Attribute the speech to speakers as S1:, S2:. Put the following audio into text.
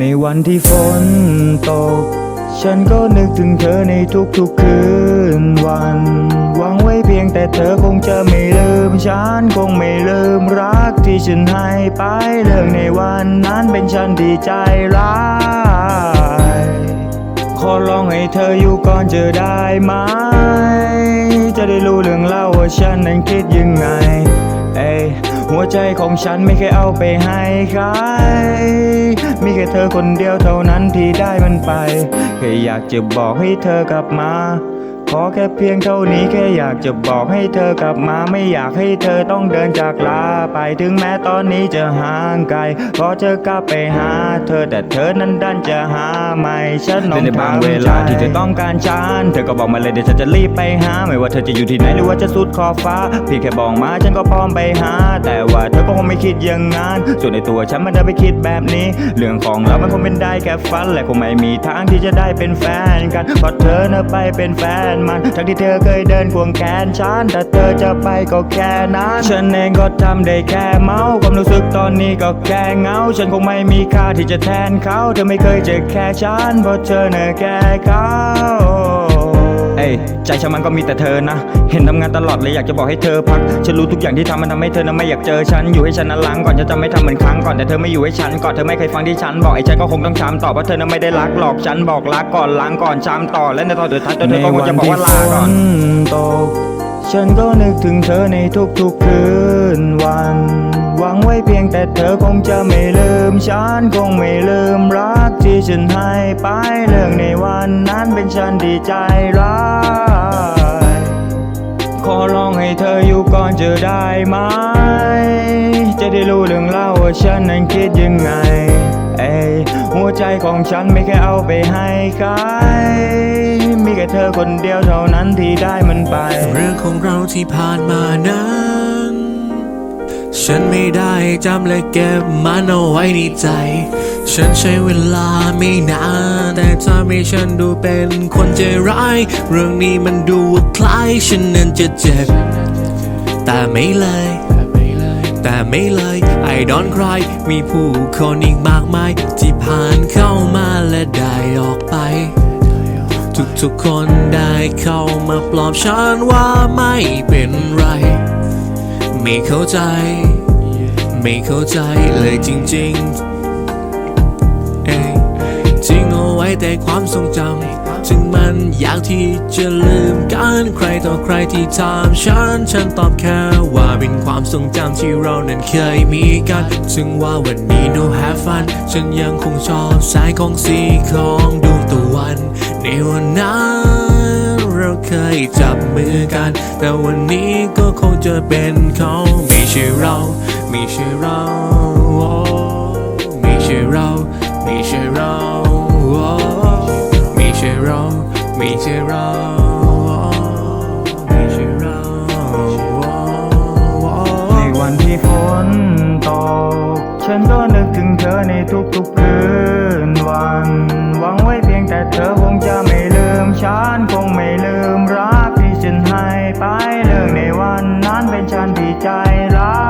S1: ในวันที่ฝนตก ฉันก็นึกถึงเธอในทุกๆคืนวัน หวังไว้เพียงแต่เธอคงจะไม่ลืม ฉันคงไม่ลืมรักที่ฉันให้ไปเรื่องในวันนั้นเป็นฉันที่ใจร้ายขอร้องให้เธออยู่ก่อนจะได้ไหม จะได้รู้เรื่องเล่าว่าฉันนั้นคิดยังไง เอ้ย หัวใจของฉันไม่เคยเอาไปให้ใคร มีแค่เธอคนเดียวเท่านั้นที่ได้มันไป แค่อยากจะบอกให้เธอกลับมา ขอแค่เพียงเท่านี้แค่อยากจะบอกให้เธอกลับมาไม่อยากให้เธอต้องเดินจากลาไปถึงแม้ตอนนี้จะห่างไกลขอเธอกลับไปหา เธอแต่เธอนั้นดันจะหาไม่ฉันน้องในบางเวลาที่เธอต้องการฉันเธอก็บอกมาเลยเดี๋ยวฉันจะรีบไปหา ไม่ว่าเธอจะอยู่ที่ไหนหรือว่าจะสุดขอบฟ้าเพี่แค่บอกมาฉันก็พร้อมไปหา แต่ว่าเธอก็คงไม่คิดอย่างนั้นส่วนในตัวฉันมันได้ไปคิดแบบนี้ เรื่องของเรามันคงเป็นได้แค่ฝันและคงไม่มีทางที่จะได้เป็นแฟนกันเพราะเธอน่ะไปเป็นแฟนมันทั้งที่เธอเคยเดินควงแขนฉันแต่เธอจะไปก็แค่นั้นฉันเองก็ทำได้แค่เมาความรู้สึกตอนนี้ก็แค่เงา ฉันคงไม่มีค่าที่จะแทนเขา เธอไม่เคยจะแค่ฉันเพราะเธอเน่ะแค่เขา ยใจฉันมันก็มีแต่เธอนะ เห็นทำงานตลอดเลยอยากจะบอกให้เธอพัก ฉันรู้ทุกอย่างที่ทำมันทำให้เธอนั้นไม่อยากเจอฉัน อยู่ให้ฉันนั้นล้างก่อนฉันจะไม่ทำเหมือนครั้งก่อนแต่เธอไม่อยู่ให้ฉันก่อนเธอไม่เคยฟังที่ฉันบอกไอ้ฉันก็คงต้องช้ำต่อเพราะเธอนั้นไม่ได้รักหลอกฉันบอกรักก่อนล้างก่อนช้ำต่อและในตอนสุดท้ายเธอก็คงจะบอกว่าลาก่อนตกฉันก็นึกถึงเธอในทุกๆคืนวันหวังไว้เพียงแต่เธอคงจะไม่ลืมฉันคงไม่ลืมรักที่ฉันให้ไปเรื่องในวันนั้นเป็นฉันที่ใจร้า ก่อนจะได้ไหม จะได้รู้เรื่องเล่าว่าฉันนั้นคิดยังไง เอ้หัวใจของฉันไม่เคยเอาไปให้ใคร มีแค่เธอคนเดียวเท่านั้นที่ได้มันไป
S2: เรื่องของเราที่ผ่านมานั้นฉันไม่ได้จำและเก็บมันเอาไว้ในใจ ฉันใช้เวลาไม่นานแต่ทำให้ฉันดูเป็นคนใจร้าย เรื่องนี้มันดูว่าคล้าย ฉันนั้นจะเจ็บ แต่ไม่เลย แต่ไม่เลย I don't cry มีผู้คนอีกมากมาย ที่ผ่านเข้ามาและได้ออกไป ทุกๆคนได้เข้ามาปลอบฉันว่าไม่เป็นไร ไม่เข้าใจ ไม่เข้าใจเลยจริงๆ เอ้ทิ้งเอาไว้แต่ความทรงจำ ถึงมันอยากที่จะลืมกันใครต่อใครที่ถามฉัน ฉันตอบแค่ว่าเป็นความทรงจำที่เรานั้นเคยมีกัน ถึงว่าวันนี้ no have fun ฉันยังคงชอบสายของสีของดวงตะวัน ในวันนั้นเราเคยจับมือกัน แต่วันนี้ก็คงจะเป็นเขาไม่ใช่เรา ไม่ใช่เรา ทุกๆคืนวัน หวังไว้เพียงแต่เธอคงจะไม่ลืมฉันคงไม่ลืมรักที่
S1: ฉันให้ไปเรื่องในวันนั้นเป็นฉันที่ใจรัก